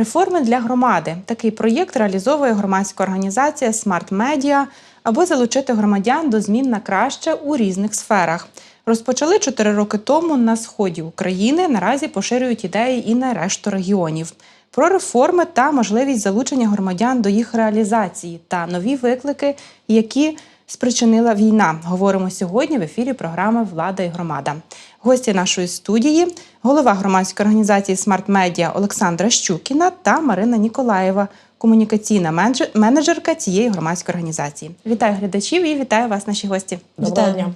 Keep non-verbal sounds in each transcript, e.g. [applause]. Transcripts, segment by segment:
Реформи для громади. Такий проєкт реалізовує громадська організація Smart Media, аби залучити громадян до змін на краще у різних сферах. Розпочали чотири роки тому на сході України. Наразі поширюють ідеї і на решту регіонів. Про реформи та можливість залучення громадян до їх реалізації та нові виклики, які спричинила війна. Говоримо сьогодні в ефірі програми Влада і громада. Гості нашої студії голова громадської організації Смарт Медіа Олександра Щукіна та Марина Ніколаєва, комунікаційна менедж- менеджерка цієї громадської організації. Вітаю глядачів і вітаю вас, наші гості. Доброго дня.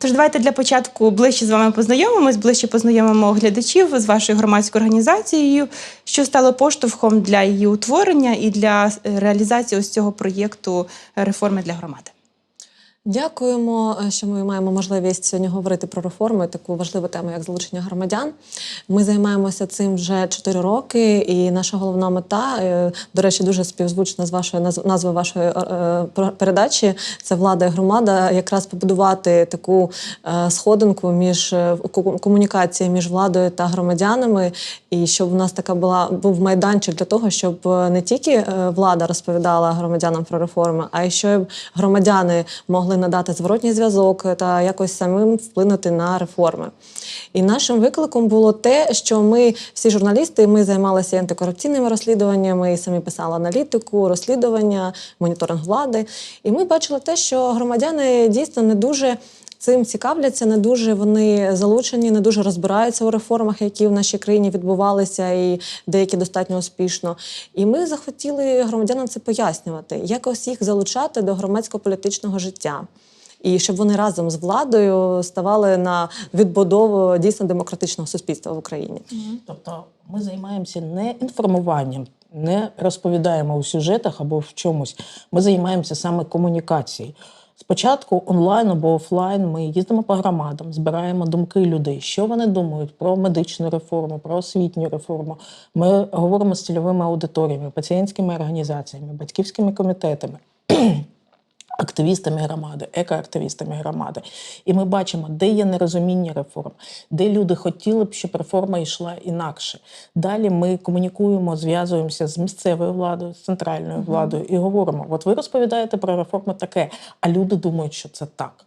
Тож давайте для початку ближче з вами познайомимось, ближче познайомимо глядачів з вашою громадською організацією, що стало поштовхом для її утворення і для е, реалізації ось цього проєкту реформи для громади. Дякуємо, е, що ми маємо можливість сьогодні говорити про реформи, таку важливу тему, як залучення громадян. Ми займаємося цим вже 4 роки, і наша головна мета, е, до речі, дуже співзвучна з вашої наз- назви вашої е, передачі. Це влада і громада, якраз побудувати таку сходинку між комунікації між владою та громадянами, і щоб у нас така була був майданчик для того, щоб не тільки влада розповідала громадянам про реформи, а й щоб громадяни могли надати зворотній зв'язок та якось самим вплинути на реформи. І нашим викликом було те, що ми всі журналісти, ми займалися антикорупційними розслідуваннями, і самі писали аналітику, розслідування, моніторинг влади. І ми бачили те, що громадяни дійсно не дуже. Цим цікавляться, не дуже вони залучені, не дуже розбираються у реформах, які в нашій країні відбувалися, і деякі достатньо успішно. І ми захотіли громадянам це пояснювати, якось їх залучати до громадсько-політичного життя. І щоб вони разом з владою ставали на відбудову дійсно демократичного суспільства в Україні. Тобто ми займаємося не інформуванням, не розповідаємо у сюжетах або в чомусь. Ми займаємося саме комунікацією. Спочатку онлайн або офлайн ми їздимо по громадам, збираємо думки людей, що вони думають про медичну реформу, про освітню реформу. Ми говоримо з цільовими аудиторіями, пацієнтськими організаціями, батьківськими комітетами. Активістами громади, екоактивістами громади, і ми бачимо, де є нерозуміння реформ, де люди хотіли б, щоб реформа йшла інакше. Далі ми комунікуємо, зв'язуємося з місцевою владою, з центральною владою і говоримо: от ви розповідаєте про реформу таке, а люди думають, що це так.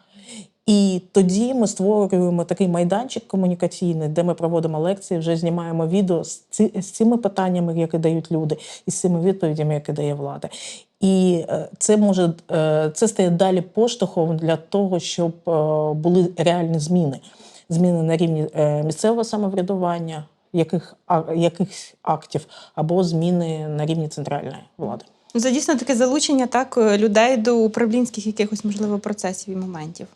І тоді ми створюємо такий майданчик комунікаційний, де ми проводимо лекції, вже знімаємо відео з, з цими питаннями, які дають люди, і з цими відповідями, які дає влада. І е, це може е, це стає далі поштовхом для того, щоб е, були реальні зміни. Зміни на рівні місцевого самоврядування, яких, а, якихось актів, або зміни на рівні центральної влади. Ну, Це дійсно таке залучення так людей до управлінських якихось можливо процесів і моментів.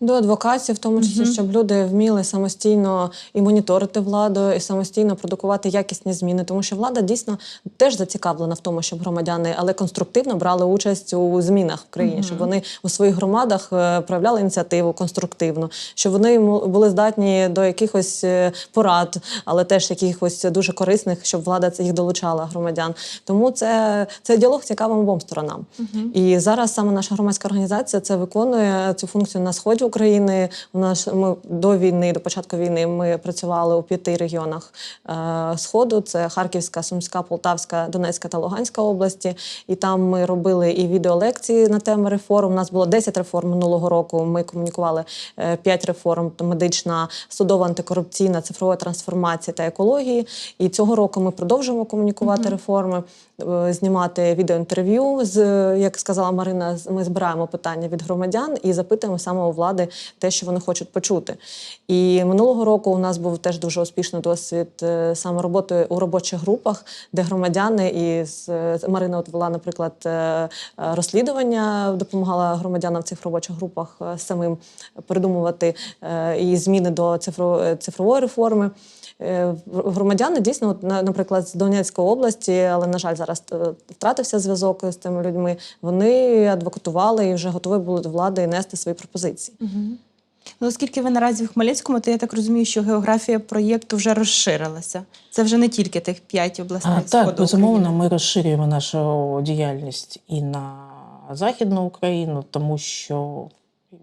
До адвокації, в тому числі, щоб люди вміли самостійно і моніторити владу, і самостійно продукувати якісні зміни, тому що влада дійсно теж зацікавлена в тому, щоб громадяни, але конструктивно брали участь у змінах в країні, щоб вони у своїх громадах е, проявляли ініціативу конструктивно, щоб вони були здатні до якихось е, порад, але теж якихось дуже корисних, щоб влада це їх долучала громадян. Тому це цей діалог цікавим обом сторонам. І зараз саме наша громадська організація це виконує цю функцію на сході України. У нас ми до війни, до початку війни, ми працювали у п'яти регіонах е, сходу: це Харківська, Сумська, Полтавська, Донецька та Луганська області. І там ми робили і відеолекції на теми реформ. У нас було 10 реформ минулого року. Ми комунікували 5 реформ: то медична, судова, антикорупційна, цифрова трансформація та екології. І цього року ми продовжуємо комунікувати реформи, е, знімати відеоінтерв'ю. З як сказала Марина, ми збираємо питання від громадян і запитуємо саме у влади те, що вони хочуть почути. І минулого року у нас був теж дуже успішний досвід е, саме роботи у робочих групах, де громадяни і Марина от вела, наприклад, е, е, розслідування, допомагала громадянам в цих робочих групах самим придумувати і зміни до цифрової реформи. Е, Громадяни дійсно, наприклад, з Донецької області, але на жаль, зараз е, втратився зв'язок з тими людьми. Вони адвокатували і вже готові були до влади нести свої пропозиції. Ну, оскільки ви наразі в Хмельницькому, то я так розумію, що географія проєкту вже розширилася. Це вже не тільки тих п'ять областей. А, Сходу так, безумовно, України. ми розширюємо нашу діяльність і на Західну Україну, тому що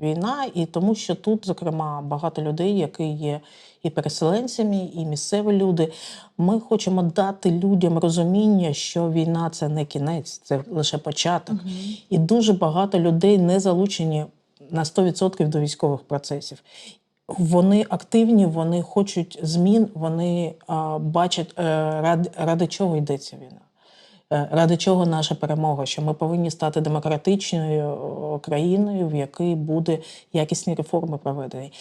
війна, і тому, що тут, зокрема, багато людей, які є і переселенцями, і місцеві люди. Ми хочемо дати людям розуміння, що війна це не кінець, це лише початок. І дуже багато людей не залучені на 100% до військових процесів. Вони активні, вони хочуть змін, вони а, бачать, е, ради, ради чого йдеться війна. Е, Ради чого наша перемога? Що ми повинні стати демократичною країною, в якій буде якісні реформи проведені.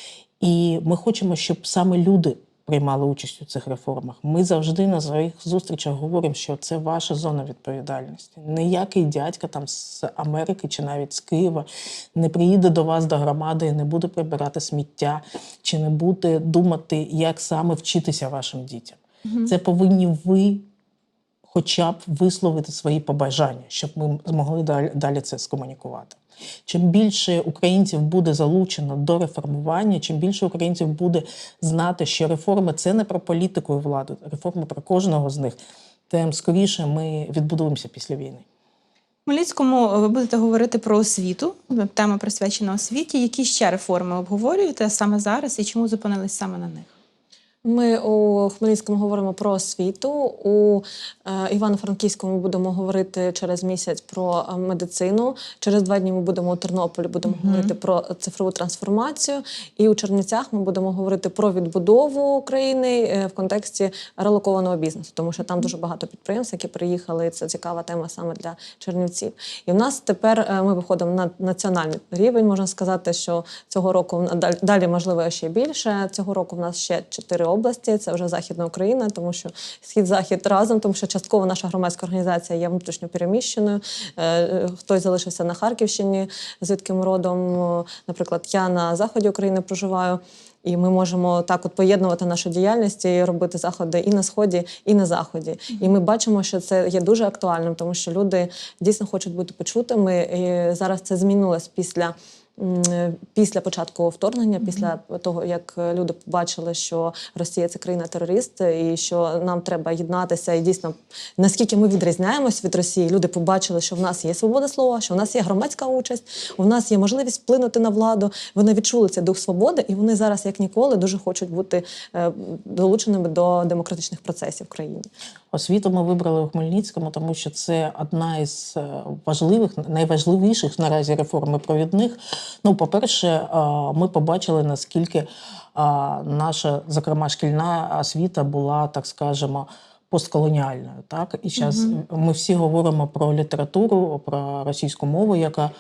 І ми хочемо, щоб саме люди приймали участь у цих реформах. Ми завжди на своїх зустрічах говоримо, що це ваша зона відповідальності. Ніякий дядька там з Америки чи навіть з Києва не приїде до вас до громади і не буде прибирати сміття, чи не буде думати, як саме вчитися вашим дітям. Це повинні ви хоча б висловити свої побажання, щоб ми змогли далі, це скомунікувати. Чим більше українців буде залучено до реформування, чим більше українців буде знати, що реформи це не про політику і владу, реформи про кожного з них, тим скоріше ми відбудуємося після війни. Хмельницькому ви будете говорити про освіту. Тема присвячена освіті. Які ще реформи обговорюєте саме зараз і чому зупинились саме на них? Ми у Хмельницькому говоримо про освіту. У е, Івано-Франківському будемо говорити через місяць про е, медицину. Через два дні ми будемо у Тернополі будемо говорити про цифрову трансформацію. І у Чернівцях ми будемо говорити про відбудову України е, в контексті релокованого бізнесу, тому що там дуже багато підприємств, які приїхали. і Це цікава тема саме для чернівців. І в нас тепер ми виходимо на національний рівень. Можна сказати, що цього року далі можливо ще більше. Цього року в нас ще чотири області. Це вже Західна Україна, тому що схід-захід разом, тому що частково наша громадська організація є внутрішньо переміщеною. Е, е, Хтось залишився на Харківщині, звідки ми родом. Наприклад, я на заході України проживаю. І ми можемо так от поєднувати нашу діяльність і робити заходи і на сході, і на заході. І ми бачимо, що це є дуже актуальним, тому що люди дійсно хочуть бути почутими. І зараз це змінилось після. М, Після початку вторгнення, після того як люди побачили, що Росія це країна-терорист, і що нам треба єднатися, і дійсно наскільки ми відрізняємось від Росії, люди побачили, що в нас є свобода слова, що в нас є громадська участь, у нас є можливість вплинути на владу. Вони відчули цей дух свободи, і вони зараз, як ніколи, дуже хочуть бути е, долученими до демократичних процесів в країні. Освіту ми вибрали у Хмельницькому, тому що це одна із е, важливих, найважливіших наразі реформи провідних. Ну, по-перше, е, ми побачили, наскільки е, наша, зокрема, шкільна освіта була, так скажемо, постколоніальною. Так? І зараз ми всі говоримо про літературу, про російську мову, яка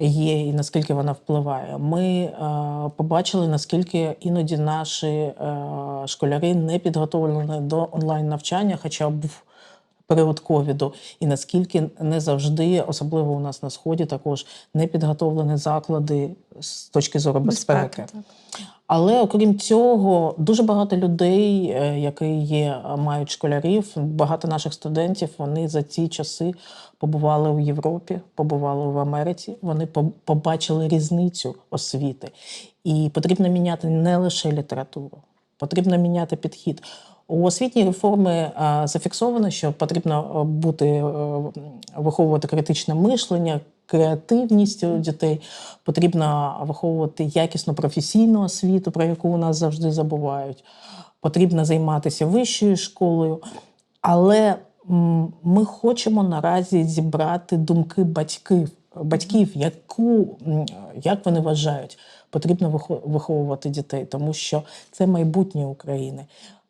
є і наскільки вона впливає. Ми е, побачили, наскільки іноді наші е, школяри не підготовлені до онлайн навчання, хоча був період ковіду, і наскільки не завжди, особливо у нас на сході, також не підготовлені заклади з точки зору безпеки. так. Але окрім цього, дуже багато людей, е, які є, е, мають школярів, багато наших студентів, вони за ці часи побували у Європі, побували в Америці. Вони по- побачили різницю освіти. І потрібно міняти не лише літературу, потрібно міняти підхід. У освітній реформі е, зафіксовано, що потрібно бути виховувати критичне мишлення, креативність у дітей. Потрібно виховувати якісну професійну освіту, про яку у нас завжди забувають. Потрібно займатися вищою школою. Але ми хочемо наразі зібрати думки батьків, батьків, яку, як вони вважають, потрібно виховувати дітей, тому що це майбутнє України.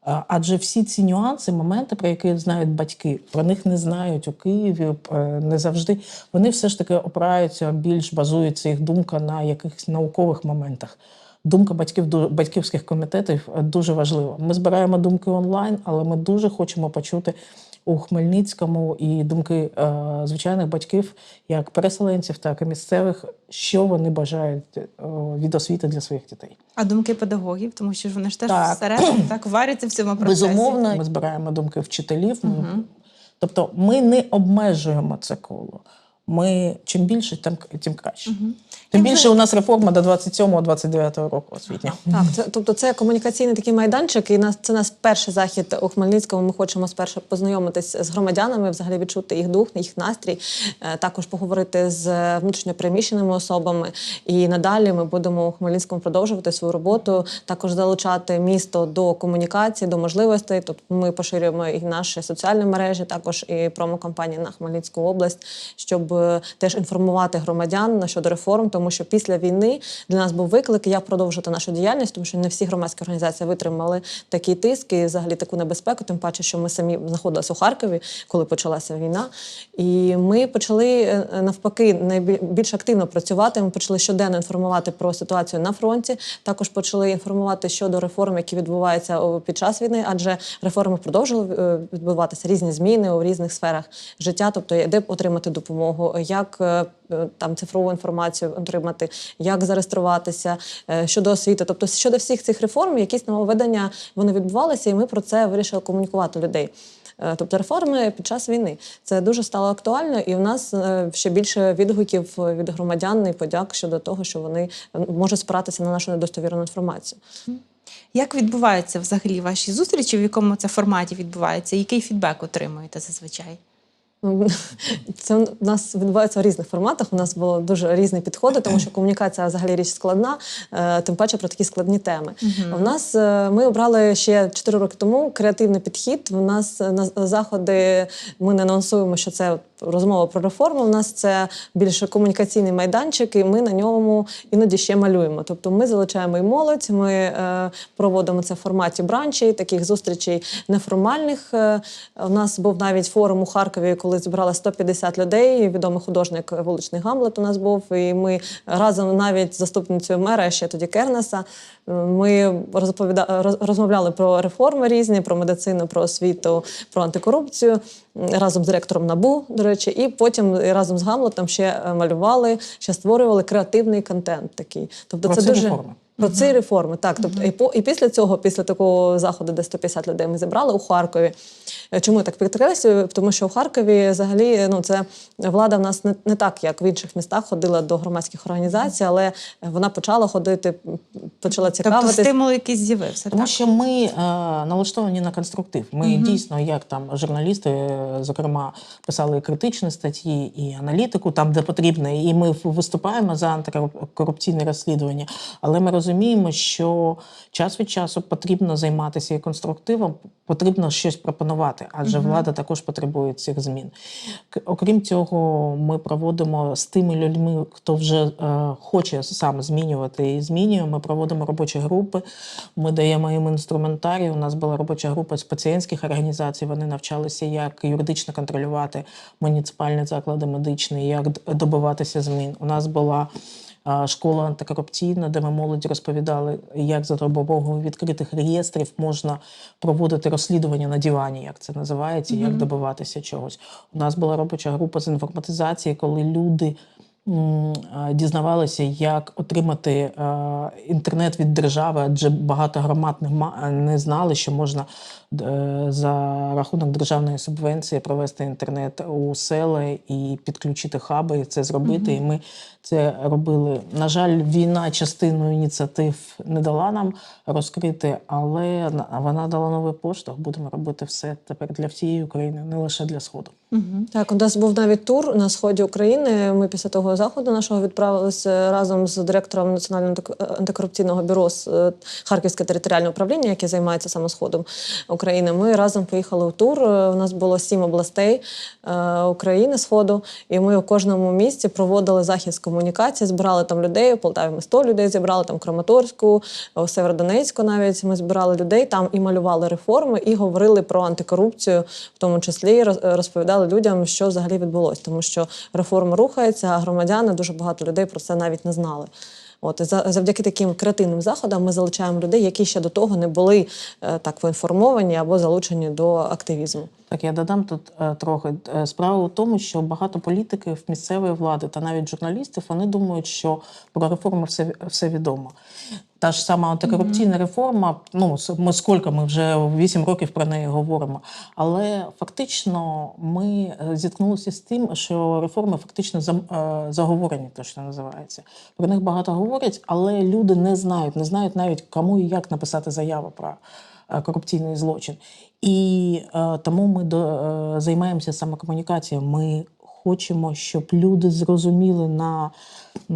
Адже всі ці нюанси, моменти, про які знають батьки, про них не знають у Києві, не завжди. Вони все ж таки опираються, більш базується їх думка на якихось наукових моментах. Думка батьків батьківських комітетів е, дуже важлива. Ми збираємо думки онлайн, але ми дуже хочемо почути у Хмельницькому і думки е, звичайних батьків, як переселенців, так і місцевих, що вони бажають е, від освіти для своїх дітей. А думки педагогів, тому що ж вони ж теж Так. всередині так варяться в цьому процесі. Безумовно, ми збираємо думки вчителів. Угу. Тобто ми не обмежуємо це коло. Ми чим більше, тим, тим краще. Тим більше у нас реформа до 27-29 року освітня. Так, це, тобто це комунікаційний такий майданчик, і нас це наш перший захід у Хмельницькому. Ми хочемо спершу познайомитись з громадянами, взагалі відчути їх дух, їх настрій, е, також поговорити з внутрішньопереміщеними особами. І надалі ми будемо у Хмельницькому продовжувати свою роботу, також залучати місто до комунікації, до можливостей. Тобто ми поширюємо і наші соціальні мережі, також і промокампанії на Хмельницьку область, щоб теж інформувати громадян щодо реформ, тому що після війни для нас був виклик, як продовжити нашу діяльність, тому що не всі громадські організації витримали такий тиск і взагалі таку небезпеку, тим паче, що ми самі знаходилися у Харкові, коли почалася війна. І ми почали е, навпаки найбільш активно працювати. Ми почали щоденно інформувати про ситуацію на фронті. Також почали інформувати щодо реформ, які відбуваються під час війни, адже реформи продовжили е, відбуватися різні зміни у різних сферах життя, тобто де отримати допомогу, як е, е, там цифрову інформацію отримати, як зареєструватися е, щодо освіти. Тобто щодо всіх цих реформ, якісь нововведення вони відбувалися, і ми про це вирішили комунікувати людей. Тобто реформи під час війни це дуже стало актуально, і в нас ще більше відгуків від громадян і подяк щодо того, що вони можуть спиратися на нашу недостовірну інформацію. Як відбуваються взагалі ваші зустрічі? В якому це форматі відбувається? Який фідбек отримуєте зазвичай? Ну, [laughs] Це у нас відбувається в різних форматах. У нас було дуже різні підходи, тому що комунікація взагалі річ складна, е, тим паче про такі складні теми. У нас е, ми обрали ще 4 роки тому креативний підхід. У нас е, на заходи ми не анонсуємо, що це розмова про реформу. У нас це більше комунікаційний майданчик, і ми на ньому іноді ще малюємо. Тобто ми залучаємо і молодь, ми е, проводимо це в форматі бранчей, таких зустрічей неформальних. Е, у нас був навіть форум у Харкові, коли зібрали 150 людей. Відомий художник вуличний Гамлет у нас був. І ми разом навіть з заступницею мера, ще тоді Кернеса, е, ми розповіда... роз- розмовляли про реформи різні, про медицину, про освіту, про антикорупцію разом з директором НАБУ, до речі, і потім разом з Гамлетом ще е, малювали, ще створювали креативний контент такий. Тобто Про це дуже реформи. Про ці реформи, так. Тобто, і, по, і після цього, після такого заходу, де 150 людей ми зібрали у Харкові. Е, Чому я так підкреслюю? Тому що у Харкові взагалі ну, це влада в нас не, не так, як в інших містах ходила до громадських організацій, але вона почала ходити, почала Тобто цікавитись. стимул якийсь з'явився. Тому так? що ми е, налаштовані на конструктив. Ми дійсно, як там журналісти, е, зокрема, писали критичні статті і аналітику там, де потрібно, і ми виступаємо за антикорупційне розслідування. Але ми розуміємо, що час від часу потрібно займатися і конструктивом, потрібно щось пропонувати, адже влада також потребує цих змін. Окрім цього, ми проводимо з тими людьми, хто вже е, хоче сам змінювати і змінює. Ми проводимо робочі групи. Ми даємо їм інструментарій. У нас була робоча група з пацієнтських організацій. Вони навчалися, як юридично контролювати муніципальні заклади медичні, як добиватися змін. У нас була школа антикорупційна, де ми молоді розповідали, як за допомогою відкритих реєстрів можна проводити розслідування на дивані, як це називається, як добиватися чогось. У нас була робоча група з інформатизації, коли люди. А, Дізнавалися, як отримати е, інтернет від держави, адже багато громад не, не знали, що можна е, за рахунок державної субвенції провести інтернет у села і підключити хаби, і це зробити. І ми це робили. На жаль, війна частину ініціатив не дала нам розкрити, але на- вона дала новий поштовх. Будемо робити все тепер для всієї України, не лише для сходу. Так, у нас був навіть тур на сході України. Ми після того заходу нашого відправилися разом з директором Національного антикорупційного бюро з е, Харківське територіальне управління, яке займається саме сходом України. Ми разом поїхали у тур. Е, У нас було сім областей е, України сходу, і ми у кожному місці проводили захід з комунікації, збирали там людей. У Полтаві ми 100 людей зібрали, там Краматорську, Северодонецьку навіть ми збирали людей там і малювали реформи, і говорили про антикорупцію, в тому числі роз- розповідали людям, що взагалі відбулося, тому що реформа рухається, а громадяни дуже багато людей про це навіть не знали. От і за- завдяки таким креативним заходам ми залучаємо людей, які ще до того не були е, так поінформовані або залучені до активізму. Так, я додам тут е, трохи. Е, Справа у тому, що багато політиків, місцевої влади та навіть журналістів вони думають, що про реформи все, все відомо. Та ж сама антикорупційна реформа, ну ми скільки ми вже 8 років про неї говоримо. Але фактично ми е, зіткнулися з тим, що реформи фактично е, заговорені, то що називається. Про них багато говорять, але люди не знають, не знають навіть кому і як написати заяву про е, корупційний злочин. І е, тому ми до, е, займаємося саме комунікацією. Ми хочемо, щоб люди зрозуміли на е,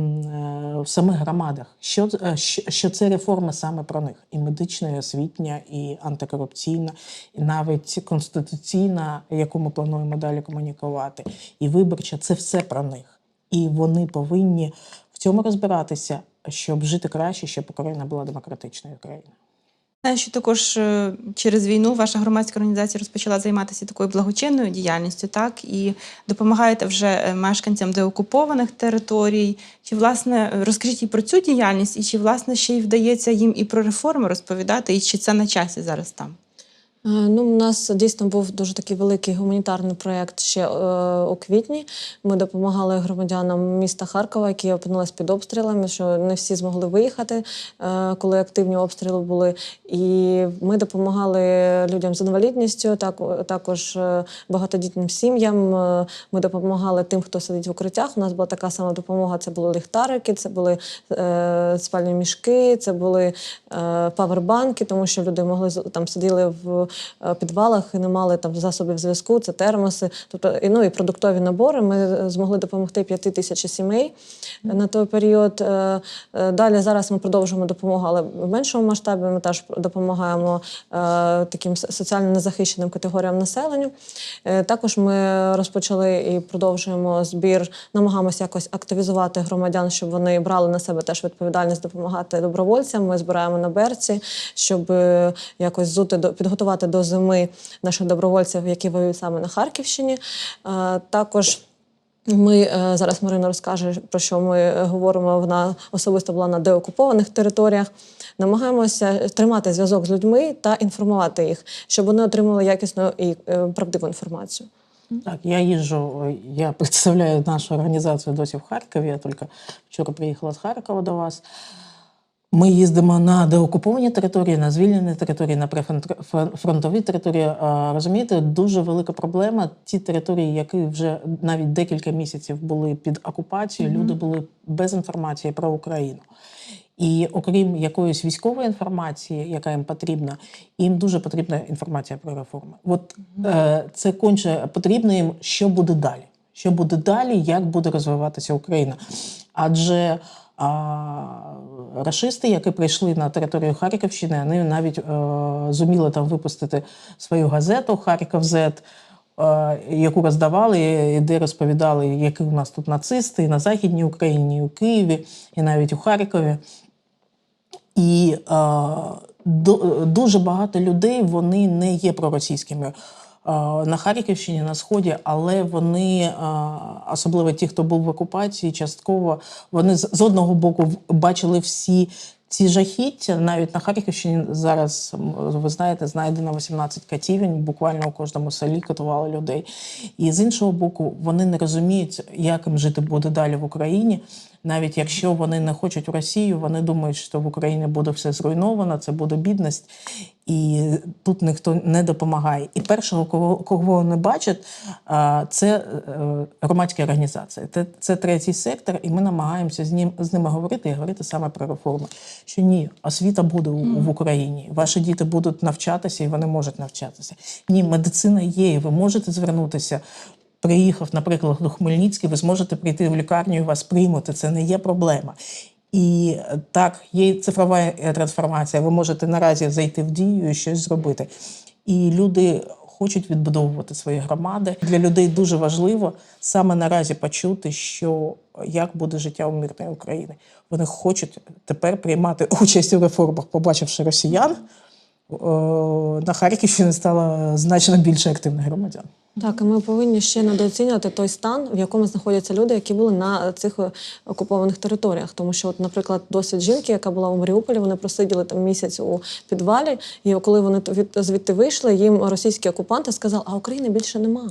в самих громадах, що, е, що, це реформа саме про них: і медична, і освітня, і антикорупційна, і навіть конституційна, яку ми плануємо далі комунікувати, і виборча це все про них. І вони повинні в цьому розбиратися, щоб жити краще, щоб Україна була демократичною країною. Знаю, що також е, через війну ваша громадська організація розпочала займатися такою благочинною діяльністю, так і допомагаєте вже е, мешканцям деокупованих територій. Чи власне розкажіть і про цю діяльність, і чи власне ще й вдається їм і про реформи розповідати, і чи це на часі зараз там? Е, Ну, у нас дійсно був дуже такий великий гуманітарний проєкт ще е, у квітні. Ми допомагали громадянам міста Харкова, які опинились під обстрілами, що не всі змогли виїхати, е, коли активні обстріли були. І ми допомагали людям з інвалідністю, так, також е, багатодітним сім'ям. Е, Ми допомагали тим, хто сидить в укриттях. У нас була така сама допомога: це були ліхтарики, це були е, спальні мішки, це були е, павербанки, тому що люди могли там сиділи в підвалах і не мали там засобів зв'язку, це термоси, тобто і, ну, і продуктові набори. Ми е, змогли допомогти п'яти тисячі сімей е, на той період. Е, е, Далі зараз ми продовжуємо допомогу, але в меншому масштабі ми теж допомагаємо е, таким соціально незахищеним категоріям населення. Е, Також ми розпочали і продовжуємо збір, намагаємося якось активізувати громадян, щоб вони брали на себе теж відповідальність допомагати добровольцям. Ми збираємо на берці, щоб е, якось зути до підготувати до зими наших добровольців, які воюють саме на Харківщині. Е, Також ми е, зараз Марина розкаже, про що ми говоримо. Вона особисто була на деокупованих територіях. Намагаємося тримати зв'язок з людьми та інформувати їх, щоб вони отримали якісну і е, правдиву інформацію. Так, я їжджу, я представляю нашу організацію досі в Харкові. Я тільки вчора приїхала з Харкова до вас. Ми їздимо на деокуповані території, на звільнені території, на прифронтові території. Розумієте, дуже велика проблема. Ті території, які вже навіть декілька місяців були під окупацією, люди були без інформації про Україну. І окрім якоїсь військової інформації, яка їм потрібна, їм дуже потрібна інформація про реформи. От е, це конче потрібно їм, що буде далі. Що буде далі, як буде розвиватися Україна? Адже а, рашисти, які прийшли на територію Харківщини, вони навіть е, зуміли там випустити свою газету Харків Зет. Яку роздавали, і де розповідали, які у нас тут нацисти і на Західній Україні, і у Києві, і навіть у Харкові. І е, ду- дуже багато людей вони не є проросійськими на Харківщині, на Сході, але вони, е, особливо ті, хто був в окупації, частково вони з одного боку бачили всі. Ці жахіття навіть на Харківщині зараз ви знаєте, знайдено 18 катівень, буквально у кожному селі катували людей. І з іншого боку, вони не розуміють, як їм жити буде далі в Україні. Навіть якщо вони не хочуть в Росію, вони думають, що в Україні буде все зруйновано, це буде бідність, і тут ніхто не допомагає. І першого, кого, кого вони бачать, це е, громадські організації. Це, це третій сектор, і ми намагаємося з ним з ними говорити і говорити саме про реформи. Що ні, освіта буде в Україні. Ваші діти будуть навчатися, і вони можуть навчатися. Ні, медицина є, і ви можете звернутися. Приїхав, наприклад, до Хмельницький, ви зможете прийти в лікарню і вас приймуть. Це не є проблема. І е, так, є цифрова трансформація. Ви можете наразі зайти в дію і щось зробити. І люди хочуть відбудовувати свої громади. Для людей дуже важливо саме наразі почути, що як буде життя у мирної України. Вони хочуть тепер приймати [laughs] участь у реформах, побачивши росіян. Е, На Харківщині стало значно більше активних громадян. Так, і ми повинні ще недооцінювати той стан, в якому знаходяться люди, які були на цих е, окупованих територіях. Тому що, от, наприклад, досвід жінки, яка була у Маріуполі, вони просиділи там місяць у підвалі, і коли вони від- звідти вийшли, їм російські окупанти сказали, а України більше нема.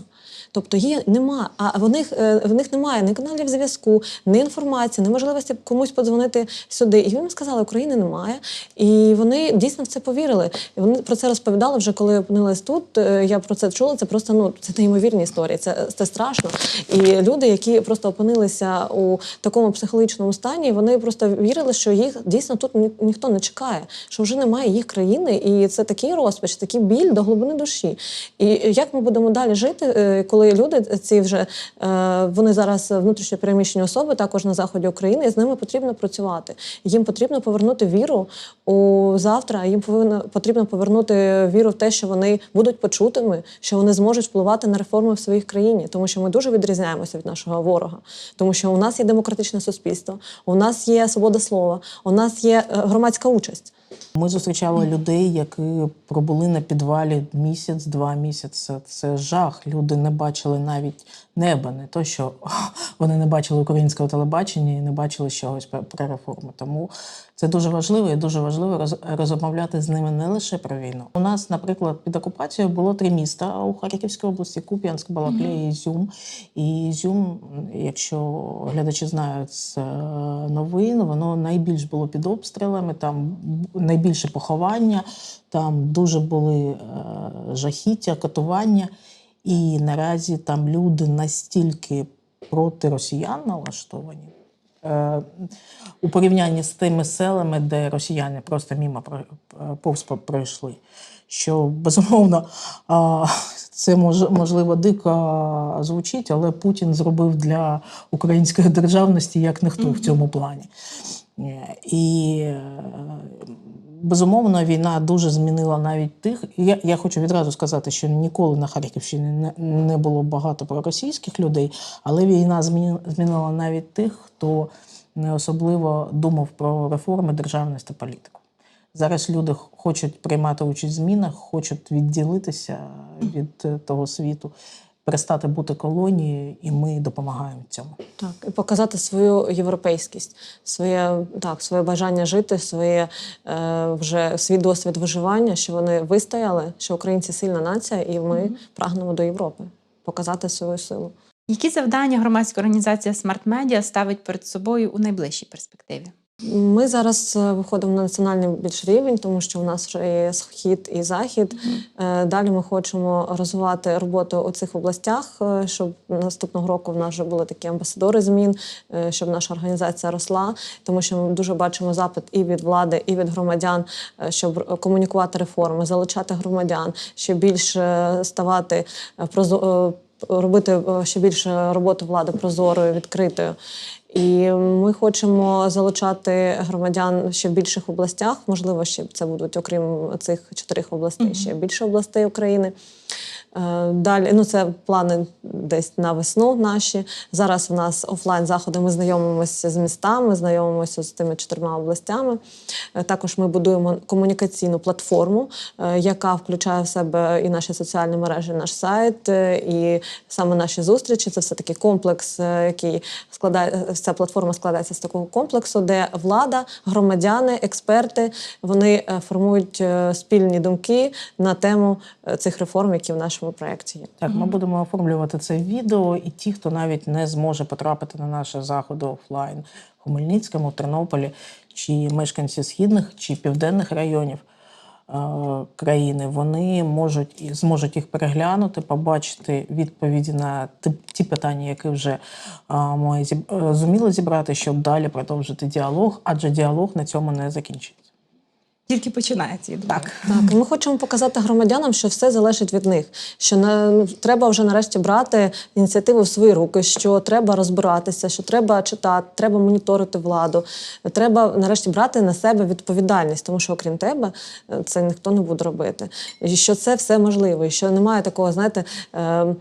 Тобто її нема, а в них е, в них немає ні каналів зв'язку, ні інформації, ні можливості комусь подзвонити сюди. І їм сказали, України немає. І вони дійсно в це повірили. І вони про це розповідали вже, коли опинились тут. Е, Я про це чула. Це просто ну це неймовірні історії. Це, це страшно. І люди, які просто опинилися у такому психологічному стані, вони просто вірили, що їх дійсно тут ні, ніхто не чекає, що вже немає їх країни, і це такий розпач, такий біль до глибини душі. І як ми будемо далі жити, е, коли люди ці вже е, вони зараз внутрішньо переміщені особи, також на заході України, і з ними потрібно працювати. Їм потрібно повернути віру у завтра. Їм повинно потрібно повернути віру в те, що вони будуть почутими, що вони зможуть впливати на реформи в своїй країні, тому що ми дуже відрізняємося від нашого ворога, тому що у нас є демократичне суспільство, у нас є свобода слова, у нас є е, громадська участь. Ми зустрічали людей, які пробули на підвалі місяць, два місяці. Це жах. Люди не бачили навіть неба, не то, що [laughs] вони не бачили українського телебачення і не бачили чогось про реформи. Тому це дуже важливо і дуже важливо роз- розмовляти з ними не лише про війну. У нас, наприклад, під окупацією було три міста у Харківській області: Куп'янськ, Балаклія і Ізюм. І Ізюм, якщо глядачі знають з е, новин, воно найбільш було під обстрілами, там найбільше поховання, там дуже були е, жахіття, катування. І наразі там люди настільки проти росіян налаштовані. Е, у порівнянні з тими селами, де росіяни просто мімо е, повз пройшли. Що безумовно це мож, можливо дико звучить, але Путін зробив для української державності як ніхто в цьому плані. І безумовно війна дуже змінила навіть тих. Я, я хочу відразу сказати, що ніколи на Харківщині не, не було багато проросійських людей, але війна змінила навіть тих, хто не особливо думав про реформи, державність та політику. Зараз люди хочуть приймати участь в змінах, хочуть відділитися від е, того світу, перестати бути колонією, і ми допомагаємо цьому. Так, і показати свою європейськість, своє так, своє бажання жити, своє е, вже свій досвід виживання, що вони вистояли, що українці сильна нація, і ми прагнемо до Європи, показати свою силу. Які завдання громадська організація Smart Media ставить перед собою у найближчій перспективі? Ми зараз е, виходимо на національний більш рівень, тому що у нас вже є схід і захід. Е, Далі ми хочемо розвивати роботу у цих областях, е, щоб наступного року в нас вже були такі амбасадори змін, щоб наша організація росла, тому що ми дуже бачимо запит і від влади, і від громадян, щоб комунікувати реформи, залучати громадян, ще більше ставати робити ще більше роботу влади прозорою, відкритою. І ми хочемо залучати громадян ще в більших областях. Можливо, ще це будуть, окрім цих чотирьох областей, ще більше областей України. Е, Далі, ну це плани десь на весну наші. Зараз в нас офлайн заходи. Ми знайомимося з містами, знайомимося з тими чотирма областями. Е, Також ми будуємо комунікаційну платформу, е, яка включає в себе і наші соціальні мережі, наш сайт, і саме наші зустрічі. Це все таки комплекс, який складає ця платформа складається з такого комплексу, де влада, громадяни, експерти вони формують спільні думки на тему цих реформ, які в нашому проєкті. Так, ми будемо оформлювати це відео, і ті, хто навіть не зможе потрапити на наші заходи офлайн в Хмельницькому, Тернополі, чи мешканці східних чи південних районів е, країни, вони можуть і зможуть їх переглянути, побачити відповіді на ті, ті питання, які вже е, ми зіб- е, зуміли зібрати, щоб далі продовжити діалог, адже діалог на цьому не закінчиться. Тільки починається. я думаю. Так. Так, ми хочемо показати громадянам, що все залежить від них. Що на ну, треба вже нарешті брати ініціативу в свої руки, що треба розбиратися, що треба читати, треба моніторити владу. Треба нарешті брати на себе відповідальність, тому що окрім тебе це ніхто не буде робити. І що це все можливо, і що немає такого, знаєте, е,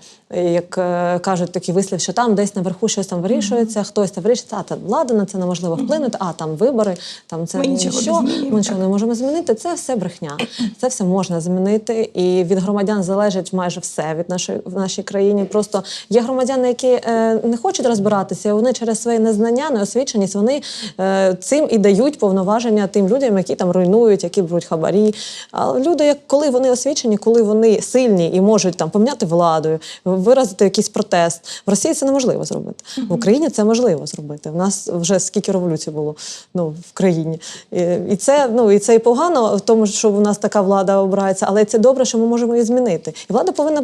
як е, кажуть такі вислів, що там десь наверху щось там вирішується, хтось там вирішується, а та влада на це неможливо вплинути, а там вибори, там це Ми нічого ми нічого не можемо змінити, це все брехня. Це все можна змінити, і від громадян залежить майже все від нашої в нашій країні. Просто є громадяни, які е, не хочуть розбиратися. і Вони через своє незнання, неосвіченість, вони е, цим і дають повноваження тим людям, які там руйнують, які беруть хабарі. А люди, як коли вони освічені, коли вони сильні і можуть там поміняти владу, виразити якийсь протест. В Росії це неможливо зробити. В Україні це можливо зробити. В нас вже скільки революцій було ну, в країні. І, і це ну і це і погано в тому, що у нас така влада обирається, але це добре, що ми можемо її змінити. І влада повинна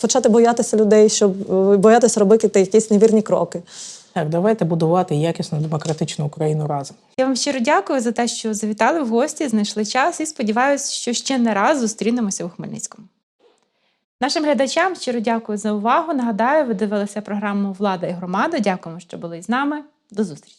почати боятися людей, щоб е, боятися робити якісь невірні кроки. Так, давайте будувати якісну демократичну Україну разом. Я вам щиро дякую за те, що завітали в гості, знайшли час і сподіваюся, що ще не раз зустрінемося у Хмельницькому. Нашим глядачам щиро дякую за увагу. Нагадаю, ви дивилися програму Влада і громада. Дякуємо, що були з нами. До зустрічі!